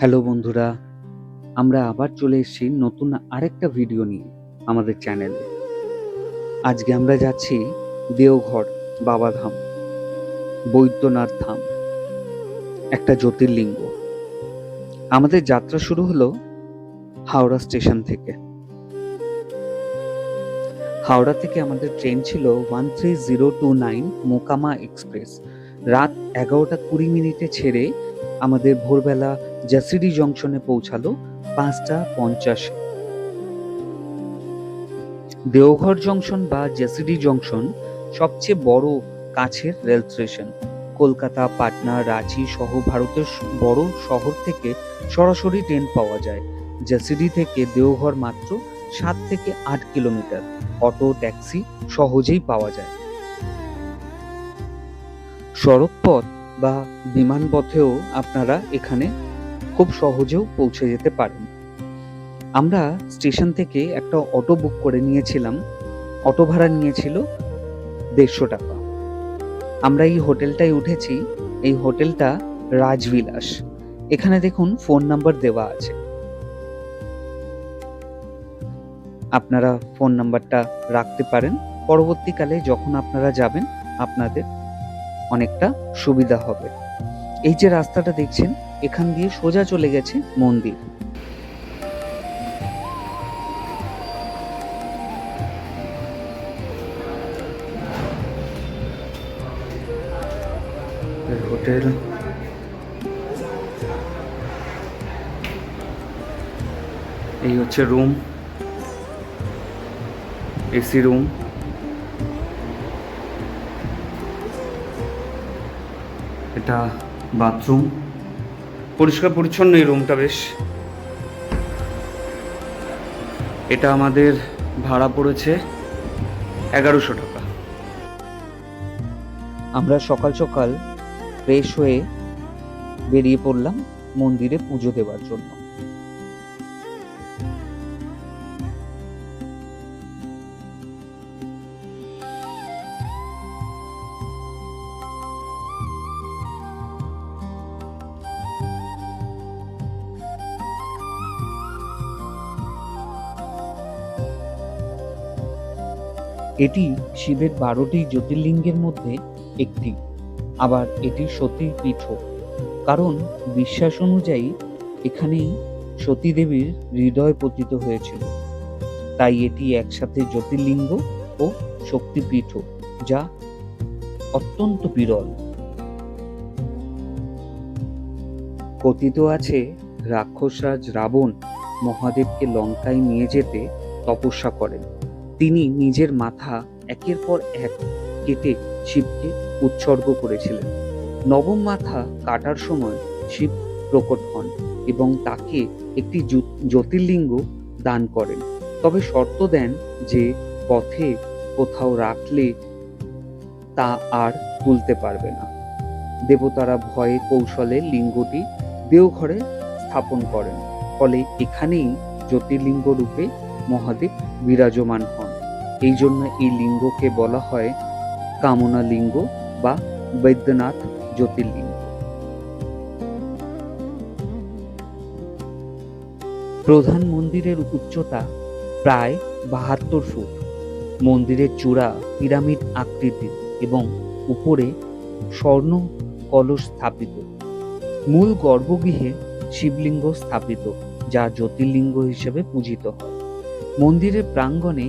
Hello বন্ধুরা, আমরা আবার চলে এসেছি নতুন আরেকটা ভিডিও নিয়ে আমাদের চ্যানেলে। আজকে আমরা যাচ্ছি দেওঘর, বাবাধাম, বৈদ্যনাথ ধাম, একটা জ্যোতির্লিঙ্গ। আমাদের যাত্রা শুরু হলো হাওড়া স্টেশন থেকে। হাওড়া থেকে আমাদের ট্রেন ছিল one three zero two nine Mokama express. রাত এগারোটা কুড়ি মিনিটে ছেড়ে আমাদের ভোরবেলা জাসিডি জংশনে পৌঁছালো পাঁচটা পঞ্চাশে। দেওঘর জংশন বা জেসিডি জংশন সবচেয়ে বড় কাছের রেল স্টেশন। কলকাতা, পাটনা, রাঁচি সহ ভারতের বড় শহর থেকে সরাসরি ট্রেন পাওয়া যায়। জাসিডি থেকে দেওঘর মাত্র সাত থেকে আট কিলোমিটার। অটো, ট্যাক্সি সহজেই পাওয়া যায়। সড়কপথ বা বিমানপথেও আপনারা এখানে খুব সহজেও পৌঁছে যেতে পারেন। আমরা স্টেশন থেকে একটা অটো বুক করে নিয়েছিলাম। অটো ভাড়া নিয়েছিল দেড়শো টাকা। আমরা এই হোটেলটায় উঠেছি। এই হোটেলটা রাজবিলাস। এখানে দেখুন ফোন নাম্বার দেওয়া আছে। আপনারা ফোন নাম্বারটা রাখতে পারেন। পরবর্তীকালে যখন আপনারা যাবেন, আপনাদের অনেকটা সুবিধা হবে। এই যে রাস্তাটা দেখছেন, এখান দিয়ে সোজা চলে গেছে মন্দির। হোটেল। এই হচ্ছে রুম। AC room. এটা বাথরুম। পরিষ্কার পরিচ্ছন্ন এই রুমটা বেশ। এটা আমাদের ভাড়া পড়েছে এগারোশো টাকা। আমরা সকাল সকাল ফ্রেশ হয়ে বেরিয়ে পড়লাম মন্দিরে পুজো দেওয়ার জন্য। এটি শিবের বারোটি জ্যোতির্লিঙ্গের মধ্যে একটি। আবার এটি সতীর পীঠও কারণ বিশ্বাস অনুযায়ী এখানেই সতীদেবীর হৃদয় পতিত হয়েছিল। তাই এটি একসাথে জ্যোতির্লিঙ্গ ও শক্তিপীঠও যা অত্যন্ত বিরল। কথিত আছে, রাক্ষসরাজ রাবণ মহাদেবকে লঙ্কায় নিয়ে যেতে তপস্যা করেন। তিনি নিজের মাথা একের পর এক কেটে শিবকে উৎসর্গ করেছিলেন। নবম মাথা কাটার সময় শিব প্রকট হন এবং তাকে একটি জ্যোতির্লিঙ্গ দান করেন। তবে শর্ত দেন যে পথে কোথাও রাখলে তা আর তুলতে পারবে না। দেবতারা ভয়ে কৌশলে লিঙ্গটি দেওঘরে স্থাপন করেন। ফলে এখানেই জ্যোতির্লিঙ্গ রূপে মহাদেব বিরাজমান হন। এই জন্য এই লিঙ্গকে বলা হয় কামনা লিঙ্গ বা বৈদ্যনাথ জ্যোতির্লিঙ্গ। প্রধান মন্দিরের উচ্চতা প্রায় বাহাত্তর ফুট। মন্দিরের চূড়া পিরামিড আকৃতির এবং উপরে স্বর্ণ কলস স্থাপিত। মূল গর্ভগৃহে শিবলিঙ্গ স্থাপিত, যা জ্যোতির্লিঙ্গ হিসেবে পূজিত হয়। মন্দিরের প্রাঙ্গণে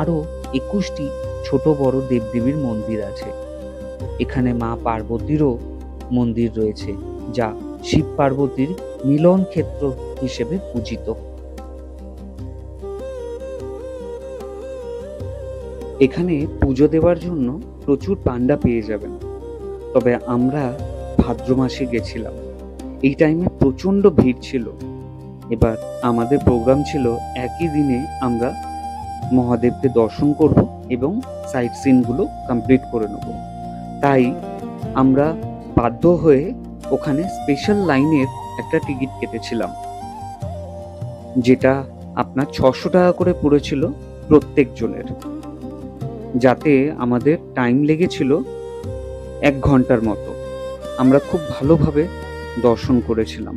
আরও একুশটি ছোট বড় দেবদেবীর মন্দির আছে। এখানে মা পার্বতীরও মন্দির রয়েছে, যা শিব পার্বতীর মিলন ক্ষেত্র হিসেবে পূজিত। এখানে পুজো দেওয়ার জন্য প্রচুর পান্ডা পেয়ে যাবেন। তবে আমরা ভাদ্র মাসে গেছিলাম। এই টাইমে প্রচণ্ড ভিড় ছিল। এবার আমাদের প্রোগ্রাম ছিল, একই দিনে আমরা মহাদেবকে দর্শন করব এবং সাইট সিনগুলো কমপ্লিট করে নেব। তাই আমরা বাধ্য হয়ে ওখানে স্পেশাল লাইনের একটা টিকিট কেটেছিলাম, যেটা আপনার ছশো টাকা করে পড়েছিল প্রত্যেকজনের। যাতে আমাদের টাইম লেগেছিল এক ঘণ্টার মতো। আমরা খুব ভালোভাবে দর্শন করেছিলাম।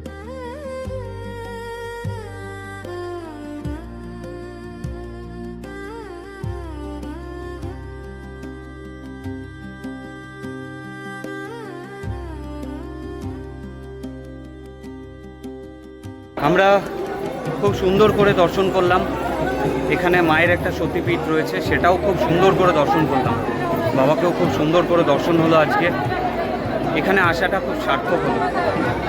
আমরা খুব সুন্দর করে দর্শন করলাম। এখানে মায়ের একটা সতীপীঠ রয়েছে সেটাও খুব সুন্দর করে দর্শন করলাম। বাবাকেও খুব সুন্দর করে দর্শন হলো আজকে। এখানে আসাটা খুব সার্থক হলো।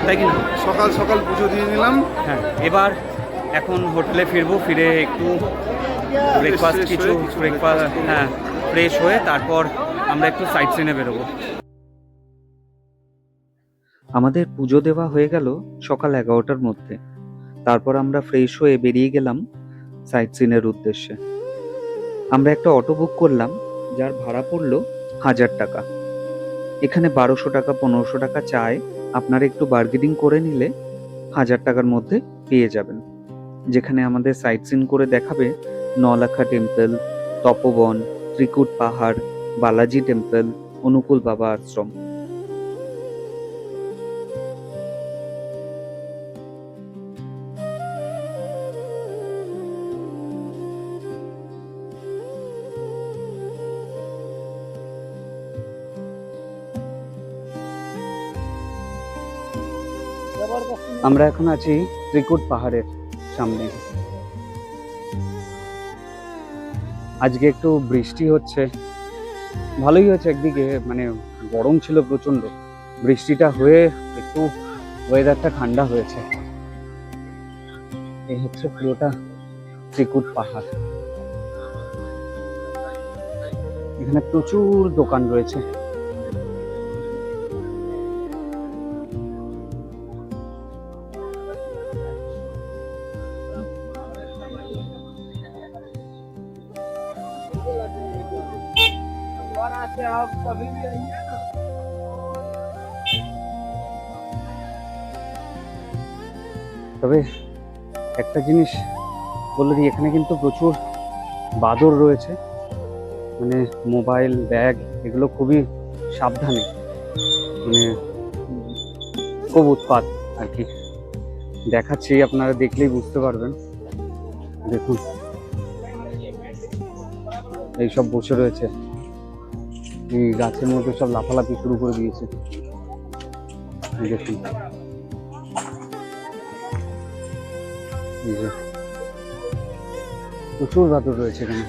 তাই কি না? সকাল সকাল পুজো দিয়ে নিলাম। হ্যাঁ এবার এখন হোটেলে ফিরবো ফিরে একটু ব্রেকফাস্ট কিছু হয়ে ব্রেকফাস্ট হ্যাঁ ফ্রেশ হয়ে তারপর আমরা একটু সাইট সিনে বেরোবো। আমাদের পুজো দেওয়া হয়ে গেল সকাল এগারোটার মধ্যে। তারপর আমরা ফ্রেশ হয়ে বেরিয়ে গেলাম সাইট সিনের উদ্দেশ্যে। আমরা একটা অটো বুক করলাম, যার ভাড়া পড়ল হাজার টাকা। এখানে বারোশো টাকা, পনেরোশো টাকা চায়। আপনারা একটু বার্গেনিং করে নিলে হাজার টাকার মধ্যে পেয়ে যাবেন। যেখানে আমাদের সাইট সিন করে দেখাবে নলাখা টেম্পল তপবন, ত্রিকুট পাহাড়, বালাজি টেম্পল অনুকূল বাবা আশ্রম। আমরা এখন আছি ত্রিকুট পাহাড়ের সামনে। আজকে একটু বৃষ্টি হচ্ছে। ভালোই হচ্ছে একদিকে মানে গরম ছিল প্রচণ্ড বৃষ্টিটা হয়ে একটু ওয়েদারটা ঠান্ডা হয়েছে। এই হচ্ছে পুরোটা ত্রিকুট পাহাড়। এখানে প্রচুর দোকান রয়েছে। তবে একটা জিনিস বলে দিই, এখানে কিন্তু প্রচুর বাদর রয়েছে। মানে মোবাইল, ব্যাগ, এগুলো খুবই সাবধানে। মানে খুব উৎপাত আর কি। দেখাচ্ছি, আপনারা দেখলেই বুঝতে পারবেন। দেখুন। এইসব বসে রয়েছে। এই গাছের মধ্যে সব লাফালাফি শুরু করে দিয়েছে। দেখুন প্রচুর বাদর রয়েছে এখানে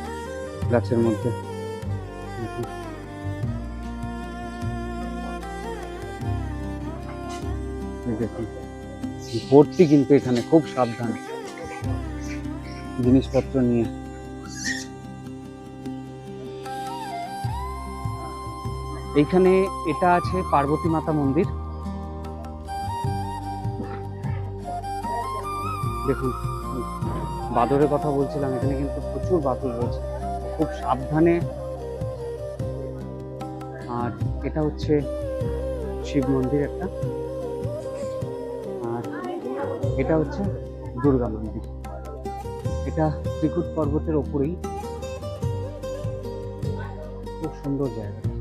গাছের মধ্যে। দেখুন। ভর্তি কিন্তু এখানে, খুব সাবধান। জিনিসপত্র নিয়ে। এইখানে এটা আছে পার্বতী মাতা মন্দির। দেখুন, বাদরের কথা বলছিলাম, এখানে কিন্তু প্রচুর বাদর রয়েছে। খুব সাবধানে। আর এটা হচ্ছে শিব মন্দির একটা। আর এটা হচ্ছে দুর্গা মন্দির। এটা ত্রিকুট পর্বতের ওপরেই। খুব সুন্দর জায়গা।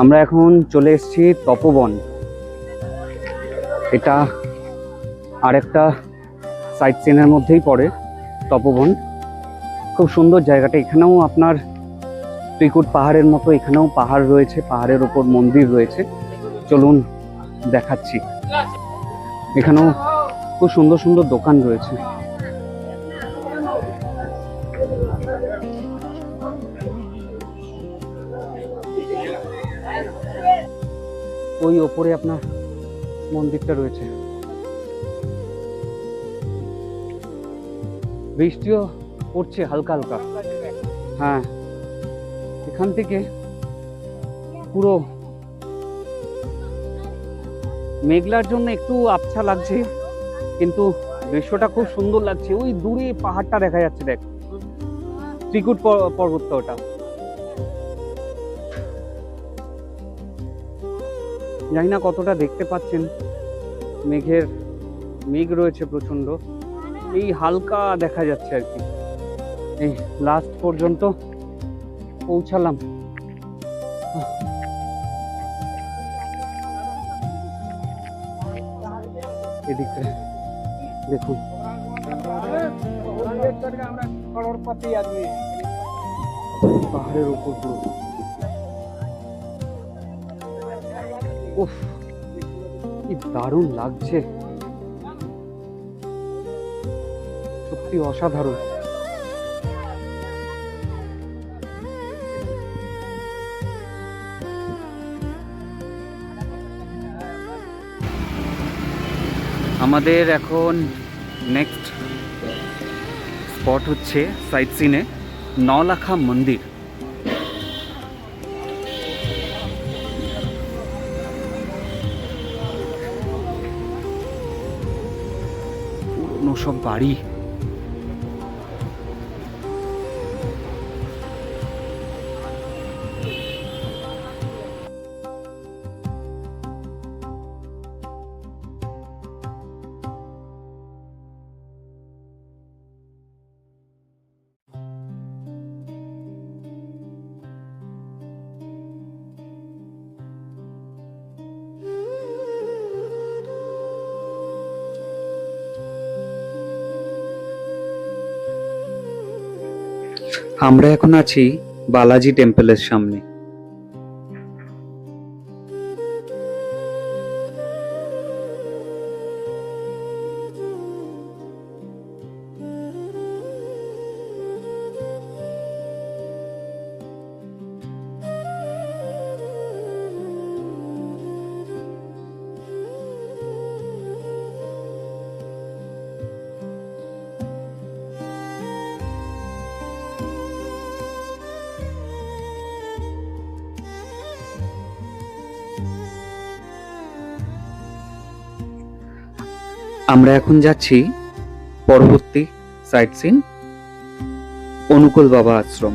আমরা এখন চলে এসেছি তপবন। এটা আরেকটা সাইট সিনের মধ্যেই পড়ে তপবন। খুব সুন্দর জায়গাটা। এখানেও আপনার ত্রিকুট পাহাড়ের মতো, এখানেও পাহাড় রয়েছে, পাহাড়ের ওপর মন্দির রয়েছে। চলুন দেখাচ্ছি। এখানেও খুব সুন্দর সুন্দর দোকান রয়েছে। ওই ওপরে আপনার মন্দিরটা রয়েছে। বৃষ্টিও পড়ছে হালকা হালকা। হ্যাঁ। এখান থেকে পুরো মেঘলার জন্য একটু আবছা লাগছে, কিন্তু দৃশ্যটা খুব সুন্দর লাগছে। ওই দূরে পাহাড়টা দেখা যাচ্ছে, দেখ। ত্রিকুট পর্বতটা ওটা। জানি না কতটা দেখতে পাচ্ছেন। মেঘের মেঘ রয়েছে প্রচণ্ড। এই হালকা দেখা যাচ্ছে আর কি। এই লাস্ট পর্যন্ত পৌঁছালাম। এদিকটা দেখুন। পাহাড়ের উপর পুরো উফ, কি দারুণ লাগছে। সত্যি অসাধারণ। আমাদের এখন নেক্সট স্পট হচ্ছে সাইট সিনে নলাখা মন্দির। সব আমরা এখন আছি বালাজি টেম্পলের সামনে। আমরা এখন যাচ্ছি পরবর্তী সাইট সিন অনুকূল বাবা আশ্রম।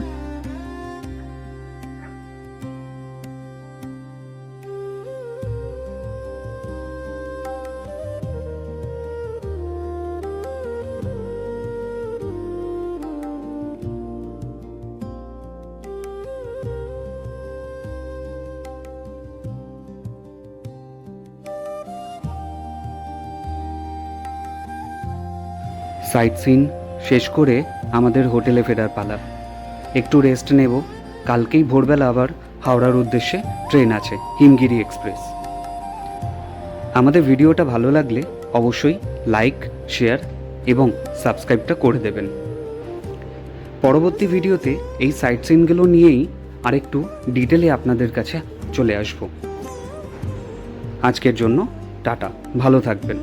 সাইট সিন শেষ করে আমাদের হোটেলে ফেরার পালা। একটু রেস্ট নেব, কালকেই ভোরবেলা আবার হাওড়ার উদ্দেশ্যে ট্রেন আছে, হিমগিরি এক্সপ্রেস। আমাদের ভিডিওটা ভালো লাগলে অবশ্যই লাইক, শেয়ার এবং সাবস্ক্রাইবটা করে দেবেন। পরবর্তী ভিডিওতে এই সাইট সিনগুলো নিয়েই আরেকটু ডিটেলে আপনাদের কাছে চলে আসব। আজকের জন্য টাটা, ভালো থাকবেন।